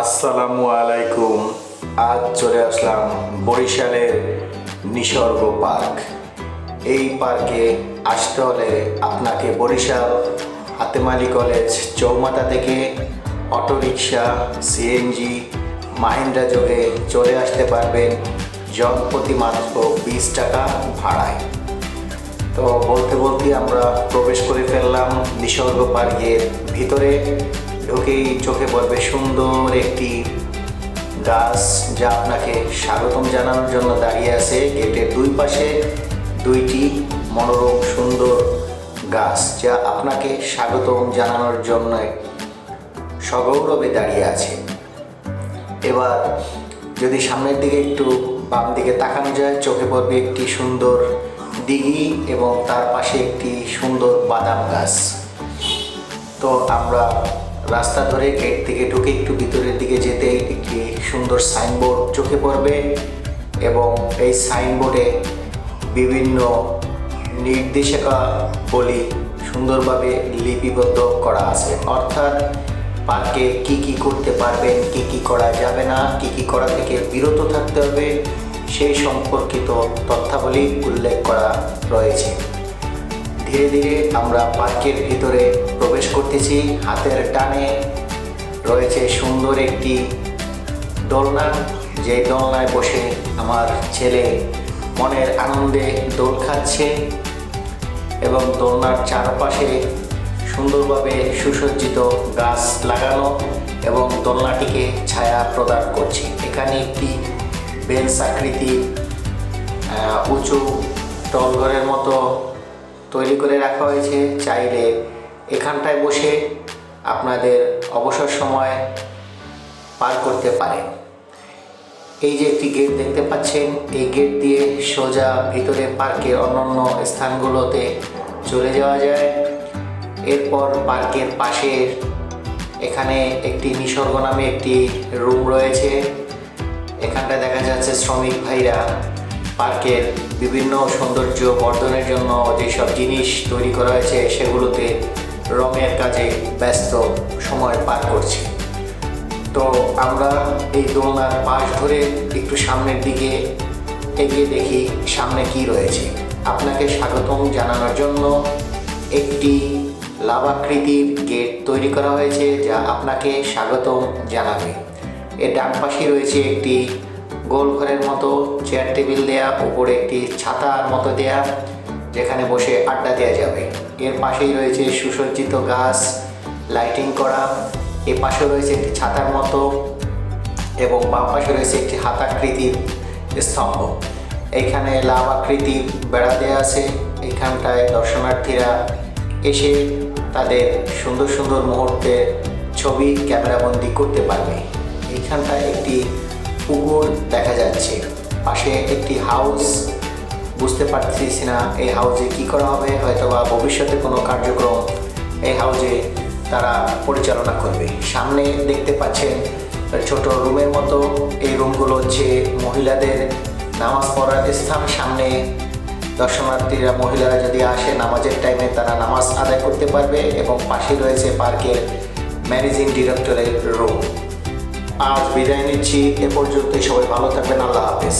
আসসালামু আলাইকুম। আজ চলে আসলাম বরিশালের নিসর্গ পার্ক। এই পার্কে আসতে হলে আপনাকে বরিশাল হাতেমালি কলেজ চৌমাথা থেকে অটোরিকশা সিএনজি মাহিন্দ্রা যোগে চলে আসতে পারবেন জনপ্রতি মাত্র বিশ টাকা ভাড়ায়। তো বলতে বলতে আমরা প্রবেশ করে ফেললাম নিসর্গ পার্কের ভিতরে। ঢুকেই চোখে পড়বে সুন্দর একটি গাছ যা আপনাকে স্বাগতম জানানোর জন্য দাঁড়িয়ে আছে। গেটের দুই পাশে দুইটি মনোরম সুন্দর গাছ যা আপনাকে স্বাগতম জানানোর জন্য সগৌরবে দাঁড়িয়ে আছে। এবার যদি সামনের দিকে একটু বাম দিকে তাকানো যায়, চোখে পড়বে একটি সুন্দর দিঘি এবং তার পাশে একটি সুন্দর বাদাম গাছ। তো আমরা রাস্তা ধরে গেট থেকে ঢুকে একটু ভিতরের দিকে যেতে একটি সুন্দর সাইনবোর্ড চোখে পড়বে এবং এই সাইনবোর্ডে বিভিন্ন নির্দেশিকা, বলি সুন্দরভাবে লিপিবদ্ধ করা আছে। অর্থাৎ পার্কে কি কি করতে পারবেন, কি কি করা যাবে না, কি কি করা থেকে বিরত থাকতে হবে, সেই সম্পর্কিত তথ্যাবলী উল্লেখ করা রয়েছে। ধীরে ধীরে আমরা পার্কের ভিতরে প্রবেশ করতেছি। হাতের টানে রয়েছে সুন্দর একটি দোলনা। যে দোলনায় বসে আমার ছেলে মনের আনন্দে দোল খাচ্ছে এবং দোলনার চারপাশে সুন্দরভাবে সুসজ্জিত গাছ লাগানো এবং দোলনাটিকে ছায়া প্রদান করছে। এখানে একটি বেঞ্চ আকৃতির আহ, উঁচু টলঘরের মতো তৈরি করে রাখা হয়েছে। চাইলে এখানটায় বসে আপনাদের অবসর সময় পার করতে পারেন এই যে একটি গেট দেখতে পাচ্ছেন, এই গেট দিয়ে সোজা ভিতরে পার্কের অন্যান্য স্থানগুলোতে চলে যাওয়া যায়। এরপর পার্কের পাশে এখানে একটি নিসর্গ নামে একটি রুম রয়েছে। এখানটায় দেখা যাচ্ছে শ্রমিক ভাইরা পার্কের বিভিন্ন সৌন্দর্য বর্ধনের জন্য যেসব জিনিস তৈরি করা হয়েছে সেগুলোতে রঙের কাজে ব্যস্ত সময় পার করছে। তো আমরা এই দোলনার পাশ ধরে একটু সামনের দিকে এগিয়ে দেখি সামনে কি রয়েছে। আপনাকে স্বাগতম জানানোর জন্য একটি লাভাকৃতির গেট তৈরি করা হয়েছে যা আপনাকে স্বাগতম জানাবে। এর ডান পাশে রয়েছে একটি গোল ঘরের মতো চেয়ার টেবিল দেয়া, উপরে একটি ছাতার মতো দেয়া। যেখানে বসে আড্ডা দেওয়া যাবে। এর পাশেই রয়েছে সুসজ্জিত গাছ লাইটিং করা, এ পাশে রয়েছে একটি ছাতার মতো এবং বাম পাশে রয়েছে একটি হাতাকৃতির স্তম্ভ। এইখানে লাভ আকৃতির বেড়া দেওয়া আছে। এইখানটায় দর্শনার্থীরা এসে তাদের সুন্দর সুন্দর মুহূর্তে ছবি ক্যামেরাবন্দি করতে পারবে। এইখানটায় একটি পুকুর দেখা যাচ্ছে। পাশে একটি হাউস বুঝতে পারতেছি না এই হাউসে কি করা হবে হয়তো বা ভবিষ্যতে কোনো কার্যক্রম এই হাউসে তারা পরিচালনা করবে। সামনে দেখতে পাচ্ছেন ছোট রুমের মতো, এই রুমগুলো হচ্ছে মহিলাদের নামাজ পড়ার স্থান। সামনে দর্শনার্থীরা, মহিলারা যদি আসে, নামাজের টাইমে তারা নামাজ আদায় করতে পারবে এবং পাশে রয়েছে পার্কের ম্যানেজিং ডিরেক্টরের রুম। আজ বিদায় নিচ্ছি, এ পর্যন্ত সবাই ভালো থাকবেন, আল্লাহ হাফেজ।